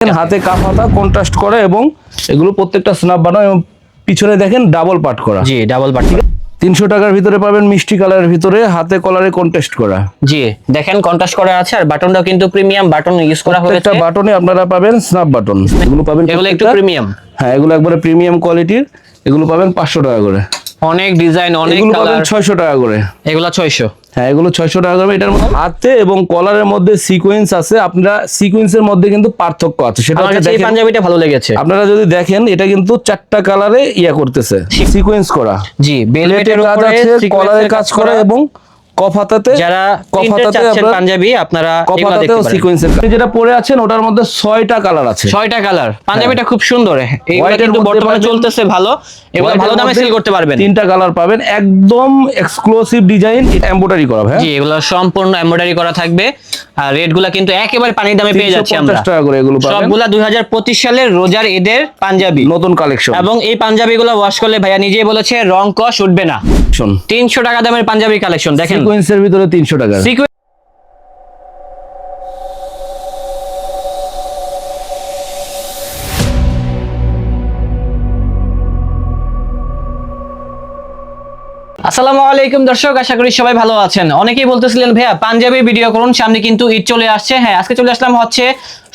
হাতে কাপ হাতা কন্ট্রাস্ট করে এবং এগুলো প্রত্যেকটা স্ন্যাপ বানানো এবং পিছনে দেখেন ডাবল পাট করা। জি ডাবল বাটি তিনশো টাকার ভিতরে পাবেন মিষ্টি কালারের ভিতরে হাতে কলারে কন্টেস্ট করা। জি দেখেন কন্ট্রাস্ট করা আছে আর বাটনটাও কিন্তু প্রিমিয়াম বাটন ইউজ করা হয়েছে। প্রত্যেকটা বাটনে আপনারা পাবেন স্ন্যাপ বাটন এগুলো পাবেন এগুলো একটু প্রিমিয়াম হ্যাঁ এগুলো একবারে প্রিমিয়াম কোয়ালিটির এগুলো পাবেন পাঁচশো টাকা করে। অনেক ডিজাইন অনেক কালার ছয়শো টাকা করে। এগুলো ছয়শো। হ্যাঁ এগুলো ছয়শো টাকা করে। এটার মধ্যে হাতে এবং কলারের মধ্যে সিকোয়েন্স আছে। আপনারা সিকোয়েন্সের মধ্যে কিন্তু পার্থক্য আছে। সেটা হচ্ছে এই পাঞ্জাবিটা ভালো লেগেছে। আপনারা যদি দেখেন এটা কিন্তু চারটা কালারে ইয়া করতেছে। সিকোয়েন্স করা। জি বেলভেটের কাজ আছে কলারের কাজ করা। এবং কফাতাতে যারা কফাতাতে পাঞ্জাবি আপনারা কফাতাতেও সিকোয়েন্সের কাজ যেটা পরে আছেন ওটার মধ্যে ছয়টা কালার আছে। ছয়টা কালার পাঞ্জাবিটা খুব সুন্দর। কিন্তু বর্তমানে চলতেছে ভালো। এগুলো ভালো দামে সেল করতে পারবেন। তিনটা কালার পাবেন। একদম এক্সক্লুসিভ ডিজাইন এমব্রয়ডারি করা হ্যাঁ? জি এগুলো সম্পূর্ণ এমব্রয়ডারি করা থাকবে। আর রেটগুলা কিন্তু একেবারে পানির দামে পেয়ে যাচ্ছি আমরা। 350 টাকা করে এগুলো পাবেন। সবগুলা দুই হাজার পঁচিশ সালের রোজার ঈদের পাঞ্জাবি। নতুন কালেকশন এবং এই পাঞ্জাবিগুলো ওয়াশ করলে ভাইয়া নিজেই বলেছে রং কস উঠবে না। তিনশো টাকা দামের পাঞ্জাবি কালেকশন দেখেন। সিকোয়েন্সের ভিতরে তিনশো টাকা। আলাইকুম দর্শক আশা করি সবাই ভালো আছেন। অনেকেই বলতেছিলেন ভাইয়া পাঞ্জাবি ভিডিও করুন সামনে কিন্তু ঈদ চলে আসছে। হ্যাঁ আজকে চলে আসলাম হচ্ছে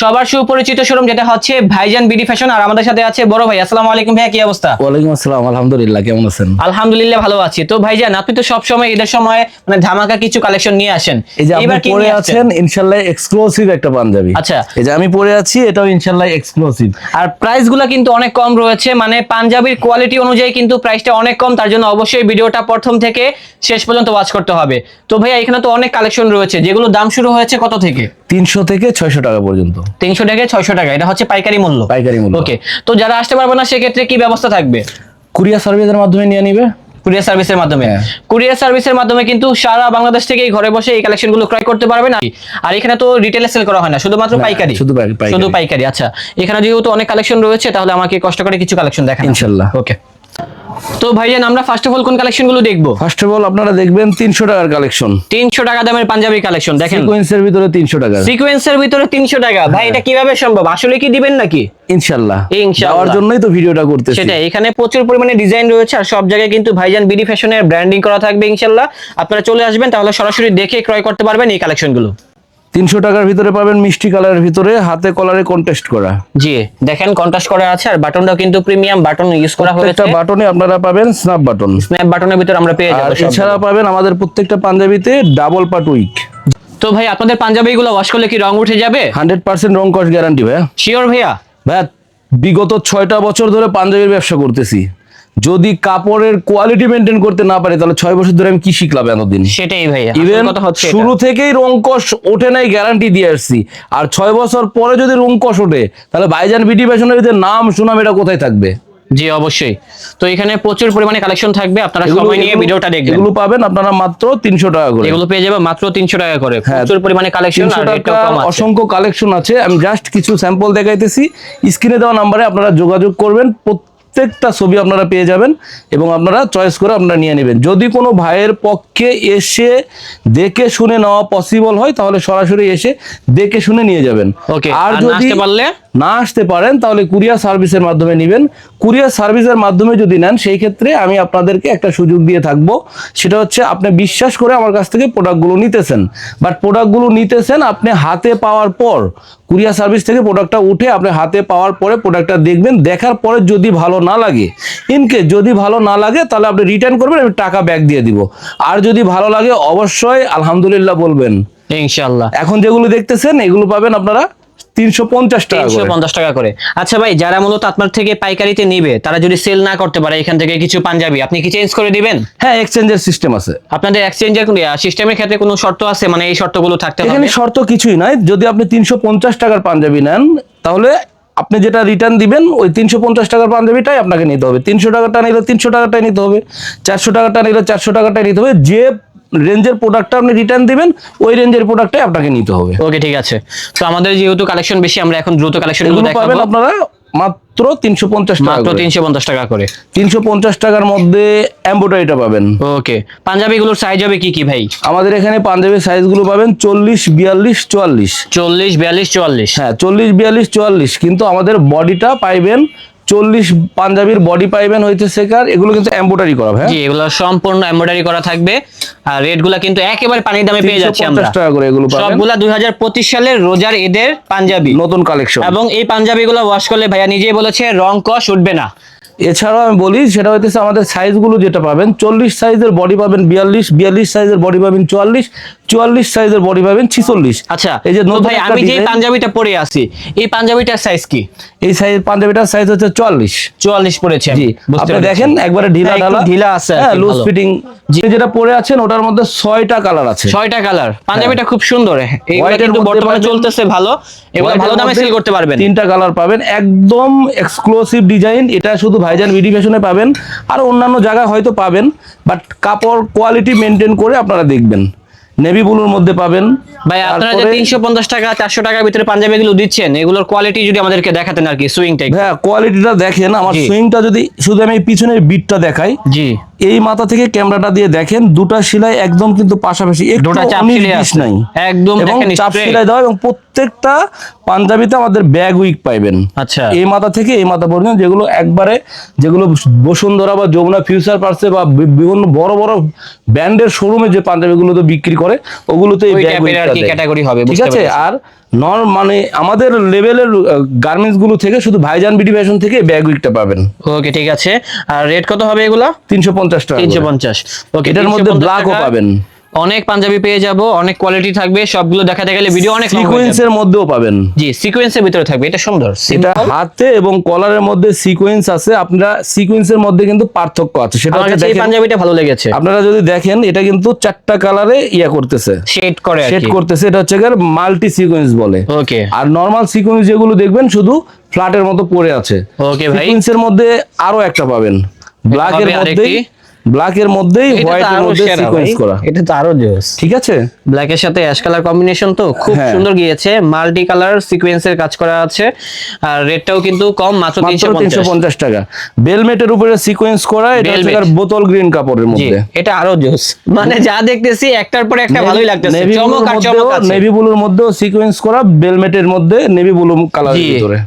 সবার সুপরিচিত শোরুম যেটা হচ্ছে ভাইজান বিডি ফ্যাশন আর আমাদের সাথে আছে বড় ভাই। আসসালামু আলাইকুম ভাইয়া কি অবস্থা? ওয়ালাইকুম আসসালাম আলহামদুলিল্লাহ কেমন আছেন? আলহামদুলিল্লাহ ভালো আছি। তো ভাইজান আপনি তো সব সময় ঈদের সময় মানে ধামাকা কিছু কালেকশন নিয়ে আসেন। এই যে আপনি এবার কি পরে নিয়ে আছেন ইনশাল্লাহ এক্সক্লুসিভ একটা পাঞ্জাবি। আচ্ছা। এই যে আমি পরে আছি এটাও ইনশাল্লাহ এক্সক্লুসিভ আর প্রাইসগুলা কিন্তু অনেক কম রয়েছে মানে পাঞ্জাবির কোয়ালিটি অনুযায়ী কিন্তু প্রাইসটা অনেক কম তার জন্য অবশ্যই ভিডিওটা প্রথম থেকে শেষ পর্যন্ত ওয়াচ করতে হবে। তো ভাইয়া এখানে তো অনেক কালেকশন রয়েছে। যেগুলো দাম শুরু হয়েছে কত থেকে? তিনশো থেকে ছয়শো টাকা পর্যন্ত। তিনশো টাকা ছয়শো টাকা। এটা হচ্ছে পাইকারি মূল্য। পাইকারি মূল্য। ওকে তো যারা আসতে পারবে না সেক্ষেত্রে কি ব্যবস্থা থাকবে? কুরিয়ার সার্ভিসের মাধ্যমে নিয়ে নিবে। কুরিয়ার সার্ভিসের মাধ্যমে। হ্যাঁ। কুরিয়ার সার্ভিসের মাধ্যমে কিন্তু সারা বাংলাদেশ থেকে ঘরে বসে এই কালেকশনগুলো ক্রয় করতে পারবেন আর এখানে তো রিটেলে সেল করা হয় না শুধুমাত্র না, পাইকারি। শুধু পাইকারি। শুধু পাইকারি। আচ্ছা এখানে যেহেতু অনেক কালেকশন রয়েছে তাহলে আমাকে কষ্ট করে কিছু কালেকশন দেখান। ইনশাল্লাহ। ওকে তো ভাইজান আমরা ফার্স্ট অফ অল কোন কালেকশনগুলো দেখব? ফার্স্ট অফ অল আপনারা দেখবেন তিনশো টাকার কালেকশন তিনশো টাকা দামের পাঞ্জাবি কালেকশন দেখেন। সিকোয়েন্সের ভিতরে তিনশো টাকা। সিকোয়েন্সের ভিতরে তিনশো টাকা। ভাই এটা কীভাবে সম্ভব? আসলে কি দিবেন নাকি? ইনশাল্লাহ। যাওয়ার জন্যই তো ভিডিওটা করতেছি। এখানে প্রচুর পরিমাণে ডিজাইন রয়েছে আর সব জায়গায় কিন্তু ভাইজান বিডি ফ্যাশনের ব্র্যান্ডিং করা থাকবে আপনারা চলে আসবেন তাহলে সরাসরি দেখে ক্রয় করতে পারবেন এই কালেকশনগুলো তিনশো টাকার ভিতরে পাবেন মিষ্টি কালারের ভিতরে হাতে কলারে কন্টেস্ট করা। জি দেখেন কন্ট্রাস্ট করা আছে আর বাটনটাও কিন্তু প্রিমিয়াম বাটন ইউজ করা হয়েছে। একটা বাটনে আপনারা পাবেন স্ন্যাপ বাটন স্ন্যাপ বাটনের ভিতর আমরা পেয়ে যাব এছাড়া পাবেন আমাদের প্রত্যেকটা পাঞ্জাবিতে ডাবল পাট উইক তো ভাই আপনাদের পাঞ্জাবি গুলো ওয়াশ করলে কি রং উঠে যাবে? হান্ড্রেড পার্সেন্ট রং কস্ট গ্যারান্টি ভাইয়া। শিওর ভাইয়া। ভাইয়া বিগত ছয়টা বছর ধরে পাঞ্জাবির ব্যবসা করতেছি। যদি কাপড়ের কোয়ালিটি মেনটেন করতে না পারি তাহলে ছয় বছর ধরে আমি কি শিখলাম এতদিন? সেটাই ভাইয়া ইভেন। শুরু থেকেই রঙ্কশ ওঠে নাই গ্যারান্টি দিয়ে আসছি। আর ছয় বছর পরে যদি রঙ্কশ ওঠে তাহলে ভাইজান বিডি ফ্যাশনের যে নাম সুনাম এটা কোথায় থাকবে? জি অবশ্যই। তো এখানে প্রচুর পরিমাণে কালেকশন থাকবে আপনারা সময় নিয়ে ভিডিওটা দেখবেন। এগুলো পাবেন আপনারা মাত্র তিনশো টাকা করে। এগুলো পেয়ে যাবে মাত্র তিনশো টাকা করে। হ্যাঁ, প্রচুর পরিমাণে কালেকশন আর রেটটাও কম আছে। অসংখ্য কালেকশন আছে। আমি জাস্ট কিছু স্যাম্পল দেখাইতেছি। স্ক্রিনে দেওয়া নাম্বারে আপনারা যোগাযোগ করবেন। প্রত্যেকটা ছবি আপনারা পেয়ে যাবেন এবং আপনারা চয়েস করে আপনারা নিয়ে নেবেন। যদি কোনো ভাইয়ের পক্ষে এসে দেখে শুনে নেওয়া পসিবল হয় তাহলে সরাসরি এসে দেখে শুনে নিয়ে যাবেন। ওকে আর যদি পারলে? না আসতে পারেন তাহলে কুরিয়ার সার্ভিসের মাধ্যমে নেবেন। কুরিয়ার সার্ভিসের মাধ্যমে যদি নেন সেই ক্ষেত্রে আমি আপনাদেরকে একটা সুযোগ দিয়ে থাকব। সেটা হচ্ছে আপনি বিশ্বাস করে আমার কাছ থেকে প্রোডাক্টগুলো নিতেছেন। বাট প্রোডাক্টগুলো নিতেছেন আপনি হাতে পাওয়ার পর কুরিয়ার সার্ভিস থেকে প্রোডাক্টটা উঠে আপনি হাতে পাওয়ার পরে প্রোডাক্টটা দেখবেন দেখার পরে যদি ভালো না লাগে। ইনকেস যদি ভালো না লাগে তাহলে আপনি রিটার্ন করবেন আমি টাকা ব্যাক দিয়ে দিব। আর যদি ভালো লাগে অবশ্যই আলহামদুলিল্লাহ বলবেন। ইনশাল্লাহ এখন যেগুলো দেখতেছেন এগুলো পাবেন আপনারা তিনশো পঞ্চাশ টাকা তিনশো পঞ্চাশ টাকা করে। আচ্ছা ভাই যারা মূলত আপনার থেকে পাইকারিতে নিবে তারা যদি সেল না করতে পারে এখান থেকে কিছু পাঞ্জাবি আপনি কি চেঞ্জ করে দিবেন? হ্যাঁ এক্সচেঞ্জের সিস্টেম আছে। আপনাদের এক্সচেঞ্জের সিস্টেমের ক্ষেত্রে কোনো শর্ত আছে? মানে এই শর্তগুলো থাকতে এখানে শর্ত কিছুই নাই। যদি আপনি তিনশো পঞ্চাশ টাকার পাঞ্জাবি নেন তাহলে আপনি যেটা রিটার্ন দিবেন ওই তিনশো পঞ্চাশ টাকার পাঞ্জাবিটাই আপনাকে নিতে হবে। তিনশো টাকাটা নিলে তিনশো টাকাটাই নিতে হবে চারশো টাকাটা নিলে চারশো টাকাটাই নিতে হবে। যে রেঞ্জের প্রোডাক্টটা আপনি রিটার্ন দিবেন ওই রেঞ্জের প্রোডাক্টটাই আপনাকে নিতে হবে। ওকে ঠিক আছে। তো আমাদের যেহেতু কালেকশন বেশি আমরা এখন দ্রুত কালেকশন পাবেন আপনারা মাত্র তিনশো পঞ্চাশ টাকা মাত্র তিনশো পঞ্চাশ টাকা করে। তিনশো পঞ্চাশ টাকার মধ্যে এম্বোটারিটা পাবেন। ওকে পাঞ্জাবিগুলোর সাইজ হবে কি কি ভাই? আমাদের এখানে পাঞ্জাবের সাইজগুলো পাবেন চল্লিশ বিয়াল্লিশ চুয়াল্লিশ। চল্লিশ বিয়াল্লিশ চুয়াল্লিশ। হ্যাঁ চল্লিশ বিয়াল্লিশ চুয়াল্লিশ। কিন্তু আমাদের বডিটা পাইবেন চল্লিশ পাঞ্জাবির বডি পাইবেন হইতে শেখার এগুলো কিন্তু এম্বোটারি করা হবে জি এগুলো সম্পূর্ণ এমব্রয়ডারি করা থাকবে। আর রেটগুলা কিন্তু একেবারে পানির দামে পেয়ে যাচ্ছি আমরা। 50 টাকা করে এগুলো পাবেন। সবগুলা দুই হাজার পঁচিশ সালের রোজার ঈদের পাঞ্জাবি। নতুন কালেকশন এবং এই পাঞ্জাবিগুলো ওয়াশ করলে ভাইয়া নিজেই বলেছে রং কষ উঠবে না। এছাড়াও আমি বলি সেটা হইতেছে আমাদের সাইজগুলো যেটা পাবেন চল্লিশ সাইজের বডি পাবেন বিয়াল্লিশ বিয়াল্লিশ সাইজের বডি পাবেন চুয়াল্লিশ চুয়াল্লিশ সাইজের বডি পাবেন ছিচল্লিশ। আচ্ছা এই যে ভাই আমি যে পাঞ্জাবিটা পরে আছি এই পাঞ্জাবিটার সাইজ কি? এই সাইজ পাঞ্জাবিটার সাইজ হচ্ছে চুয়াল্লিশ। চুয়াল্লিশ পড়েছে জি আপনি দেখেন একবারে ঢিলা হ্যাঁ, ঢালা। ঢিলা আছে হ্যাঁ লুজ। ফিটিং যেটা পরে আছেন ওটার মধ্যে ছয়টা কালার আছে। ছয়টা কালার পাঞ্জাবিটা খুব সুন্দর। এইগুলো কিন্তু বর্তমানে চলতেছে ভালো। এগুলো ভালো দামে সেল করতে পারবেন। তিনটা কালার পাবেন। একদম এক্সক্লুসিভ ডিজাইন এটা শুধু ভাইজান বিডি ফ্যাশনে পাবেন আর অন্যান্য জায়গায় হয়তো পাবেন বাট কাপড় কোয়ালিটি মেনটেন করে আপনারা দেখবেন। নেভি ব্লুর মধ্যে পাবেন ভাই আপনারা যে তারপরে- তিনশো পঞ্চাশ টাকা চারশো টাকার ভিতরে পাঞ্জাবি গুলো দিচ্ছেন এগুলোর কোয়ালিটি যদি আমাদেরকে দেখাতেন আর কি সুইং টাইপ হ্যাঁ কোয়ালিটিটা দেখেন আমার সুইংটা যদি শুধু আমি পিছনের বিটটা দেখাই জি। এই মাথা থেকে ক্যামেরাটা দিয়ে দেখেন দুটা সেলাই একদম কিন্তু পাশাপাশি দুটা চাপ। নাই। একদম দেখেন চাপ এবং প্রত্যেকটা পাঞ্জাবিতে আমাদের ব্যাগ উইক পাইবেন। আচ্ছা। এই মাথা থেকে এই মাথা পর্যন্ত যেগুলো একবারে যেগুলো বসুন্ধরা বা যমুনা ফিউচার পার্সে বা বিভিন্ন বড় বড় ব্র্যান্ডের শোরুমে যে পাঞ্জাবিগুলো তো বিক্রি করে ওগুলোতে এই ব্যাগ আর ক্যাটাগরি হবে ঠিক আছে? আর নর মানে আমাদের লেভেলের গার্মেন্টসগুলো থেকে শুধু ভাইজান বিডি ফ্যাশন থেকে ব্যাগ উইকটা পাবেন। ওকে ঠিক আছে। আর রেট কত হবে এগুলো? তিনশো পঞ্চাশ টাকা তিনশো। পঞ্চাশ। ওকে এটার মধ্যে ব্ল্যাকও পাবেন। অনেক পাঞ্জাবি পেয়ে যাব অনেক কোয়ালিটি থাকবে সবগুলো দেখাতে গেলে ভিডিও অনেক সিকোয়েন্সের মধ্যেও পাবেন। জি সিকোয়েন্সের ভিতরে থাকবে এটা সুন্দর এটা হাতে এবং কলারের মধ্যে সিকোয়েন্স আছে আপনারা সিকোয়েন্সের মধ্যে কিন্তু পার্থক্য আছে সেটা হচ্ছে এই পাঞ্জাবিটা ভালো লেগেছে। আপনারা যদি দেখেন এটা কিন্তু চারটা কালারে ইয়া করতেছে। শেড করে শেড করতেছে এটা হচ্ছে মাল্টি সিকোয়েন্স বলে। ওকে আর নর্মাল সিকোয়েন্স যেগুলো দেখবেন শুধু ফ্ল্যাটের মতো পড়ে আছে। ওকে ভাই। সিকোয়েন্সের মধ্যে আরও একটা পাবেন। ব্ল্যাকের হবে আরেকটি। মধ্যেই ব্ল্যাকের মধ্যেই হোয়াইটের আরও মধ্যে সিকোয়েন্স করা। এটা তো আরও জোস। ঠিক আছে? ব্ল্যাক এর সাথে অ্যাশ কালার কম্বিনেশন তো খুব হ্যাঁ। সুন্দর গিয়েছে। মাল্টি কালার সিকোয়েন্সের কাজ করা আছে। আর রেটটাও কিন্তু কম মাত্র মাত্র তিনশো তিনশো পঞ্চাশ পঞ্চাশ টাকা। বেলমেটের উপরে সিকোয়েন্স করা এটা হচ্ছে বোতল গ্রিন কাপড়ের মধ্যে। এটা আরও জোস। মানে যা দেখতেছি একটার পর একটা ভালোই লাগতেছে। চমক আর চমক আছে। নেভি ব্লুর মধ্যেও সিকোয়েন্স করা বেলমেটের মধ্যে নেভি ব্লু কালারের ভিতরে।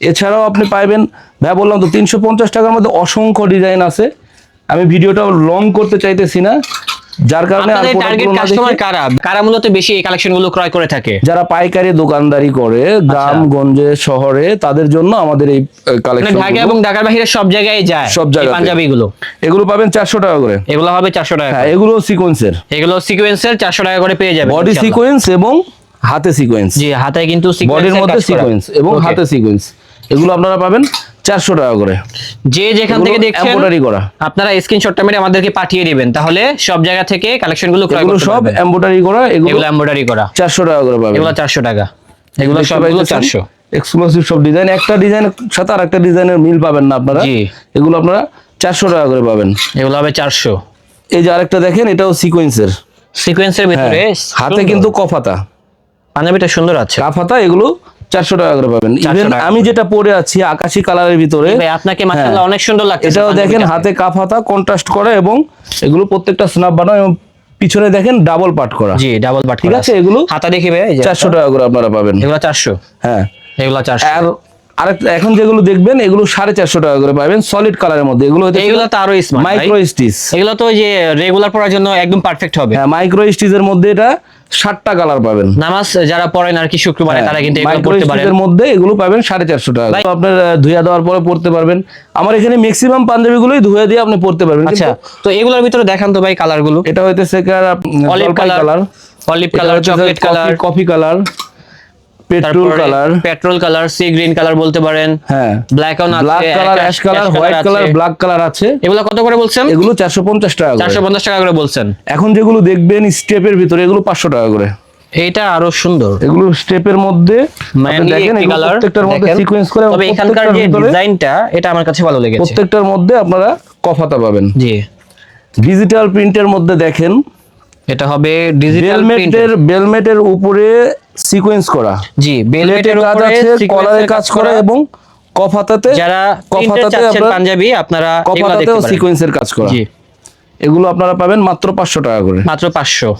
এছাড়াও আপনি পাইবেন ভাই বললাম তো তিনশো পঞ্চাশ টাকার মধ্যে অসংখ্য ডিজাইন আছে। আমি ভিডিওটা লং করতে চাইতেছি না যার কারণে টার্গেট কাস্টমার কারা? কারা মূলত বেশি এই কালেকশনগুলো ক্রয় করে থাকে? যারা পাইকারি দোকানদারি করে গ্রাম গঞ্জে শহরে তাদের জন্য আমাদের এই মানে কালেকশন ঢাকা এবং ঢাকার বাইরে সব জায়গায় যায় সব জায়গায় পাঞ্জাবি গুলো এগুলো পাবেন চারশো টাকা করে। এগুলো হবে চারশো টাকা হ্যাঁ। এগুলো সিকোয়েন্সের এগুলো সিকোয়েন্সের চারশো টাকা করে পেয়ে যাবে বডি সিকোয়েন্স এবং হাতে সিকোয়েন্স জি হাতে কিন্তু বডির মধ্যে সিকোয়েন্স এবং হাতে সিকোয়েন্স এগুলো আপনারা পাবেন চারশো টাকা করে। যে যেখান থেকে দেখছেন করা। আপনারা স্ক্রিনশটটা মেরে আমাদেরকে পাঠিয়ে দিবেন তাহলে সব জায়গা থেকে কালেকশনগুলো সব এম্বোটারি করা এগুলো এমব্রয়ডারি করা। চারশো টাকা করে পাবেন। এগুলো চারশো টাকা। এগুলো সবগুলো চারশো। এক্সক্লুসিভ সব ডিজাইন একটা ডিজাইনের সাথে আর একটা ডিজাইনের মিল পাবেন না আপনারা। এগুলো আপনারা চারশো টাকা করে পাবেন। এগুলো হবে চারশো। এই যে আরেকটা দেখেন এটাও সিকোয়েন্সের সিকোয়েন্সের ভিতরে হাতে কিন্তু কফাতা। পাঞ্জাবিটা সুন্দর আছে। কাফাতা এগুলো চারশো টাকা করে পাবেন। ইভেন আমি যেটা পরে আছি আকাশি কালারের ভিতরে আপনাকে মাশাআল্লাহ অনেক সুন্দর লাগছে হ্যাঁ। এটাও দেখেন হাতে কাপ হাতা কন্ট্রাস্ট করা এবং এগুলো প্রত্যেকটা স্ন্যাপ বানানো এবং পিছনে দেখেন ডাবল পাট করা। জি ডাবল বাট ঠিক আছে? এগুলো হাতা এই যে চারশো টাকা করে আপনারা পাবেন। এগুলো চারশো। হ্যাঁ। এগুলো চারশো। আর আরেকটা এখন যেগুলো দেখবেন এগুলো সাড়ে চারশো টাকা করে পাবেন সলিড কালারের মধ্যে। এগুলো এগুলো তো আরও স্মার্ট মাইক্রো স্টিচ এগুলো তো যে রেগুলার পড়ার জন্য একদম পারফেক্ট হবে। হ্যাঁ মাইক্রো স্টিচের মধ্যে এটা ষাটটা কালার পাবেন। নামাজ যারা পড়েন আর কি শুক্রবারে হ্যাঁ, তারা কিন্তু এগুলো পড়তে পারেন। এর মধ্যে এগুলো পাবেন সাড়ে চারশো টাকা তো আপনার ধুয়া দেওয়ার পরে পড়তে পারবেন। আমার এখানে ম্যাক্সিমাম পাঞ্জাবিগুলোই ধুয়ে দিয়ে আপনি পড়তে পারবেন আচ্ছা তো এগুলোর ভিতরে দেখান তো ভাই কালারগুলো। এটা হইতেছে olive colour olive colour chocolate colour coffee colour petrol colour petrol colour sea green colour বলতে পারেন। হ্যাঁ। ব্ল্যাক অন আছে black colour ash colour white colour black colour আছে। এগুলো কত করে বলছেন? এগুলো চারশো পঞ্চাশ টাকা করে। চারশো পঞ্চাশ টাকা করে বলছেন। এখন যেগুলো দেখবেন স্টেপের ভিতরে এগুলো পাঁচশো টাকা করে। এইটা আরও সুন্দর। এগুলো স্টেপের মধ্যে দেখেন কালার প্রত্যেকটার মধ্যে সিকোয়েন্স করে তবে এখানকার যে ডিজাইনটা এটা আমার কাছে ভালো লেগেছে। প্রত্যেকটার মধ্যে আপনারা কফাতা পাবেন। জি। ডিজিটাল প্রিন্টের মধ্যে দেখেন এটা হবে ডিজিটাল বেলমেটের বেলমেটের উপরে সিকোয়েন্স করা। জি বেলভেটের কাজ আছে কলারের কাজ করা এবং কফাতাতে যারা প্রিন্টেড কফাতাতে চাচ্ছেন পাঞ্জাবি আপনারা কফাতাতেও সিকোয়েন্সের কাজ করা। জি। এগুলো আপনারা পাবেন মাত্র পাঁচশো টাকা করে। মাত্র পাঁচশো।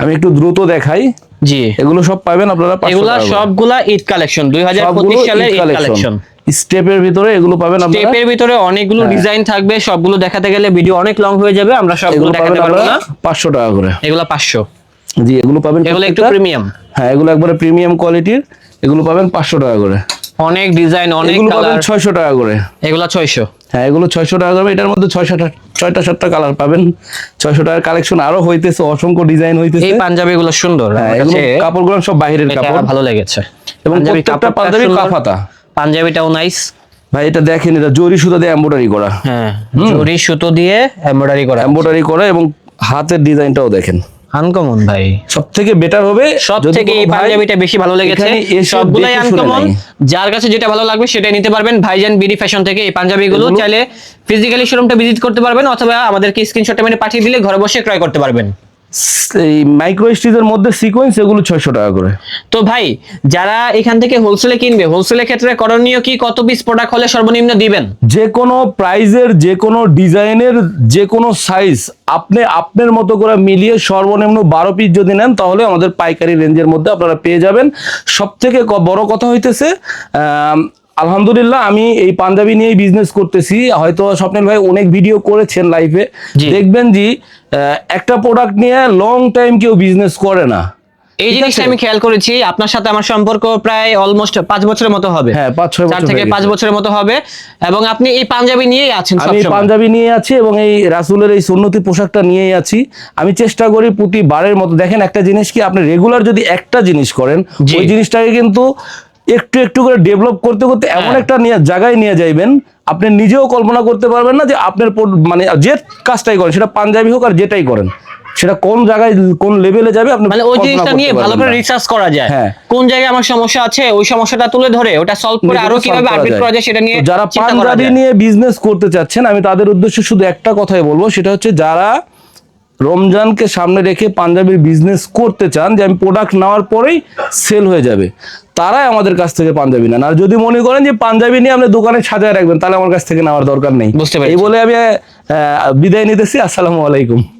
আমি একটু দ্রুত দেখাই। জি। এগুলো সব পাবেন আপনারা এগুলা। সবগুলা ঈদ কালেকশন দুই হাজার সবগুলো পঁচিশ সালের ঈদ কালেকশন স্টেপের ভিতরে এগুলো পাবেন আপনারা। টেপের ভিতরে অনেকগুলো হ্যাঁ। ডিজাইন থাকবে সবগুলো দেখাতে গেলে ভিডিও অনেক লং হয়ে যাবে আমরা সবগুলো দেখাতে পারব না। পাঁচশো টাকা করে। এগুলো পাঁচশো। জি এগুলো পাবেন এগুলো একটু প্রিমিয়াম হ্যাঁ এগুলো একবারে প্রিমিয়াম কোয়ালিটির এগুলো পাবেন পাঁচশো টাকা করে। অনেক ডিজাইন অনেক এগুলো পাবেন কালার ছয়শো টাকা করে। এগুলো ছয়শো। হ্যাঁ এগুলো ছয়শো টাকা করে। এটার মধ্যে ছয় সাতটা ছয়টা সাতটা কালার পাবেন। ছয়শো টাকার কালেকশন আরও হইতেছে অসংখ্য ডিজাইন হইতেছে। এই পাঞ্জাবি গুলো সুন্দর হ্যাঁ কাপড়গুলো সব বাইরের কাপড়। ভালো লেগেছে। এবং প্রত্যেকটা পাঞ্জাবি কাফাতা। পাঞ্জাবিটাও নাইস ভাই এটা দেখেন এটা জরি সুতা দিয়ে এমব্রয়ডারি করা। হ্যাঁ জরি সুতো দিয়ে এমব্রয়ডারি করা। এমব্রয়ডারি করা এবং হাতের ডিজাইনটাও দেখেন। আনকমন ভাই। সব থেকে বেটার হবে সব থেকে এই পাঞ্জাবিটা বেশি ভালো লেগেছে সবগুলাই আনকমন যার কাছে যেটা ভালো লাগবে সেটাই নিতে পারবেন ভাইজান বিডি ফ্যাশন থেকে এই পাঞ্জাবিগুলো। চাইলে ফিজিক্যালি শোরুমটা ভিজিট করতে পারবেন অথবা আমাদেরকে স্ক্রিনশট মেরে পাঠিয়ে দিলে ঘরে বসে ক্রয় করতে পারবেন। এই মাইক্রো স্টিচের মধ্যে সিকোয়েন্স এগুলো ছয়শো টাকা করে। তো ভাই যারা এখান থেকে হোলসেলে কিনবে হোলসেলের ক্ষেত্রে করণীয় কি? কত পিস প্রোডাক্ট হলে সর্বনিম্ন দিবেন? যে কোনো প্রাইজের যে কোনো ডিজাইনের যে কোনো সাইজ আপনি আপনার মতো করে মিলিয়ে সর্বনিম্ন বারো পিস যদি নেন তাহলে আমাদের পাইকারি রেঞ্জের মধ্যে আপনারা পেয়ে যাবেন। সব থেকে বড় কথা হইতেছে আলহামদুলিল্লাহ আমি এই পাঞ্জাবি নিয়েই বিজনেস করতেছি। হয়তো স্বপ্নিল ভাই অনেক ভিডিও করেছেন লাইভে জি। দেখবেন যে একটা প্রোডাক্ট নিয়ে লং টাইম কেউ বিজনেস করে না। এই জিনিসটা আমি খেয়াল করেছি আপনার সাথে আমার সম্পর্ক প্রায় অলমোস্ট পাঁচ বছরের মতো হবে। হ্যাঁ, পাঁচ, ছয় বছর থেকে পাঁচ বছরের মতো হবে এবং আপনি এই পাঞ্জাবি নিয়েই আছেন আমি পাঞ্জাবি নিয়ে আছি এবং এই রাসুলের এই সুন্নতি পোশাকটা নিয়েই আছি। আমি চেষ্টা করি প্রতিবারের মতো দেখেন একটা জিনিস কি আপনি রেগুলার যদি একটা জিনিস করেন। ওই জিনিসটাকে কিন্তু একটু একটু করে ডেভেলপ করতে করতে এমন হ্যাঁ। একটা নিয়ে জায়গায় নিয়ে যাইবেন আপনি নিজেও কল্পনা করতে পারবেন না যে আপনার মানে যে কাজটাই করেন সেটা পাঞ্জাবি হোক আর যেটাই করেন সেটা কোন জায়গায় কোন লেভেলে যাবে আপনি মানে ওই জিনিসটা নিয়ে ভালো করে। রিসার্চ করা যায় হ্যাঁ। কোন জায়গায় আমার সমস্যা আছে ওই সমস্যাটা তুলে ধরে ওটা সলভ করে আরও কীভাবে আপডেট করা যায় সেটা নিয়ে যারা পাঞ্জাবি নিয়ে বিজনেস করতে চাচ্ছেন আমি তাদের উদ্দেশ্যে শুধু একটা কথাই বলব সেটা হচ্ছে যারা রমজানকে সামনে রেখে পাঞ্জাবির বিজনেস করতে চান যে আমি প্রোডাক্ট নেওয়ার পরেই সেল হয়ে যাবে তারাই আমাদের কাছ থেকে পাঞ্জাবি নেন। আর যদি মনে করেন যে পাঞ্জাবি নিয়ে আপনি দোকানে সাজায় রাখবেন তাহলে আমার কাছ থেকে নেওয়ার দরকার নেই। বুঝতে। এই বলে আমি আহ, বিদায় নিতেছি। আসসালামু আলাইকুম।